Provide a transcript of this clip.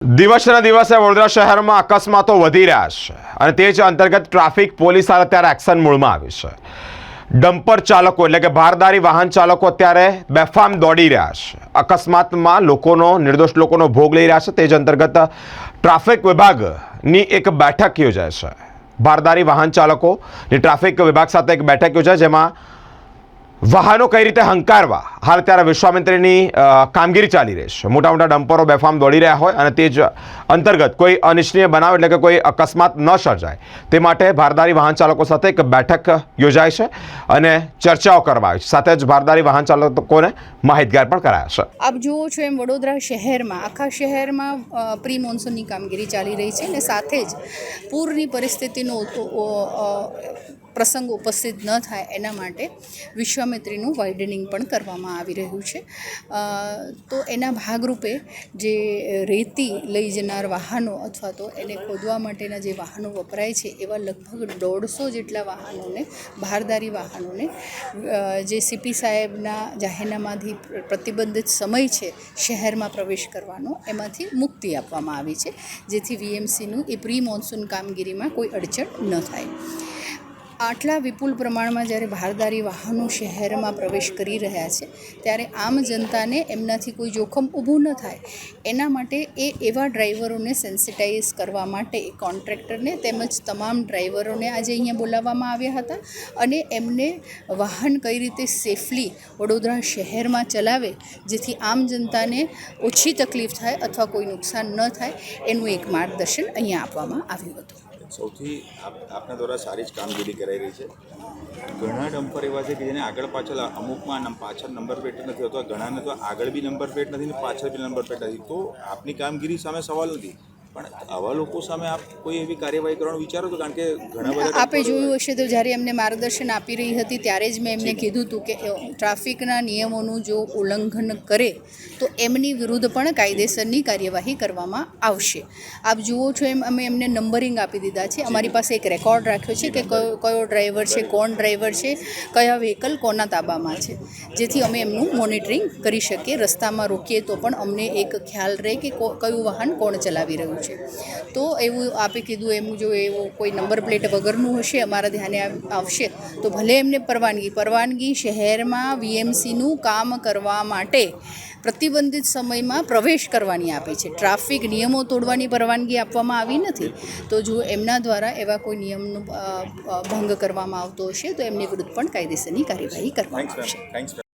દિવસના દિવસે વડોદરા શહેરમાં અકસ્માતો વધી રહ્યા છે અને તે જ અંતર્ગત ટ્રાફિક પોલીસ અત્યારે એક્શન મૂળમાં આવી છે. ડમ્પર ચાલકો એટલે કે ભારદારી વાહન ચાલકો અત્યારે બેફામ દોડી રહ્યા છે. અકસ્માતમાં લોકોનો, નિર્દોષ લોકોનો ભોગ લઈ રહ્યા છે. તે જ અંતર્ગત ટ્રાફિક વિભાગની એક બેઠક યોજાય છે. ભારદારી વાહન ચાલકોની ટ્રાફિક વિભાગ સાથે એક બેઠક યોજાય, જેમાં વાહનો કઈ રીતે હંકારવા? હાલ ત્યારે વિશ્વામિત્રીની કામગીરી ચાલી રહી છે. મોટા મોટા ડમ્પરો, બેફામ દોડી રહ્યા હોય અને તે જ અંતર્ગત કોઈ અનિચ્છનીય બનાવ એટલે કે કોઈ અકસ્માત ન સર્જાય. તે માટે ભારદારી વાહન ચાલકો સાથે એક બેઠક યોજાય છે અને ચર્ચાઓ કરવા આવી છે. સાથે જ ભારદારી વાહન ચાલકોને માહિતગાર પણ કરાયા છે. આપ જુઓ છો એમ વડોદરા શહેરમાં, આખા શહેરમાં પ્રી મોન્સૂનની કામગીરી ચાલી રહી છે અને સાથે જ પૂરની પરિસ્થિતિનો પ્રસંગ ઉપસ્થિત ન થાય એના માટે વિશ્વામિત્રીનું વાઇડનિંગ પણ કરવામાં આવી રહ્યું છે. તો એના ભાગરૂપે જે રેતી લઈ જનાર વાહનો અથવા તો એને ખોદવા માટેના જે વાહનો વપરાય છે, એવા લગભગ દોઢસો જેટલા વાહનોને, ભારદારી વાહનોને જે સીપી સાહેબના જાહેરનામાથી પ્રતિબંધિત સમય છે, શહેરમાં પ્રવેશ કરવાનો, એમાંથી મુક્તિ આપવામાં આવી છે. જેથી વીએમસીનું એ પ્રી મોન્સૂન કામગીરીમાં કોઈ અડચણ ન થાય. આટલા વિપુલ પ્રમાણમાં જ્યારે ભારદારી વાહનો શહેરમાં પ્રવેશ કરી રહ્યા છે, ત્યારે આમ જનતાને એમનાથી કોઈ જોખમ ઊભું ન થાય. એના માટે એ એવા ડ્રાઈવરોને સેન્સિટાઈઝ કરવા માટે કોન્ટ્રાક્ટરને તેમજ તમામ ડ્રાઈવરોને આજે અહીંયા બોલાવવામાં આવ્યા હતા અને એમને વાહન કઈ રીતે સેફલી વડોદરા શહેરમાં ચલાવે, જેથી આમ જનતાને ઓછી તકલીફ થાય અથવા કોઈ નુકસાન ન થાય, એનું એક માર્ગદર્શન અહીંયા આપવામાં આવ્યું હતું. સૌથી આપ- આપના દ્વારા સારી જ કામગીરી કરાઈ રહી છે. ઘણા ડમ્પર એવા છે કે જેને આગળ પાછળ અમુકમાં પાછળ નંબર પ્લેટ નથી હોતો ઘણાને તો આગળ બી નંબર પ્લેટ નથી ને પાછળ બી નંબર પ્લેટ નથી. તો આપની કામગીરી સામે સવાલ નથી. પણ આવા લોકો સામે આપ કોઈ એવી કાર્યવાહી કરવાનું વિચારો છો? કારણ કે ઘણા બધા આપે જોયું હશે તો જ્યારે એમને માર્ગદર્શન આપી રહી હતી ત્યારે જ મેં એમને કીધું હતું કે ટ્રાફિકના નિયમોનું જો ઉલ્લંઘન કરે તો એમની વિરુદ્ધ પણ કાયદેસરની કાર્યવાહી કરવામાં આવશે. આપ જુઓ છો એમ અમે એમને નંબરિંગ આપી દીધા છે. અમારી પાસે એક રેકોર્ડ રાખ્યો છે કે કયો કયો ડ્રાઈવર છે કોણ ડ્રાઈવર છે કયા વ્હીકલ કોના તાબામાં છે. જેથી અમે એમનું મોનિટરિંગ કરી શકીએ રસ્તામાં રોકીએ તો પણ અમને એક ખ્યાલ રહે કો- કયું વાહન કોણ ચલાવી રહ્યું છે તો એવું આપે કીધું એમ જો એવું કોઈ નંબર પ્લેટ વગરનું હશે, અમારા ધ્યાને આવશે, તો ભલે એમને પરવાનગી પરવાનગી શહેરમાં વીએમસીનું કામ કરવા માટે પ્રતિબંધિત સમયમાં પ્રવેશ કરવાની આપે છે. ટ્રાફિક નિયમો તોડવાની પરવાનગી આપવામાં આવી નથી. તો જો એમના દ્વારા એવા કોઈ નિયમનો ભંગ કરવામાં આવતો હશે, તો એમની વિરુદ્ધ પણ કાયદેસરની કાર્યવાહી કરવામાં આવશે.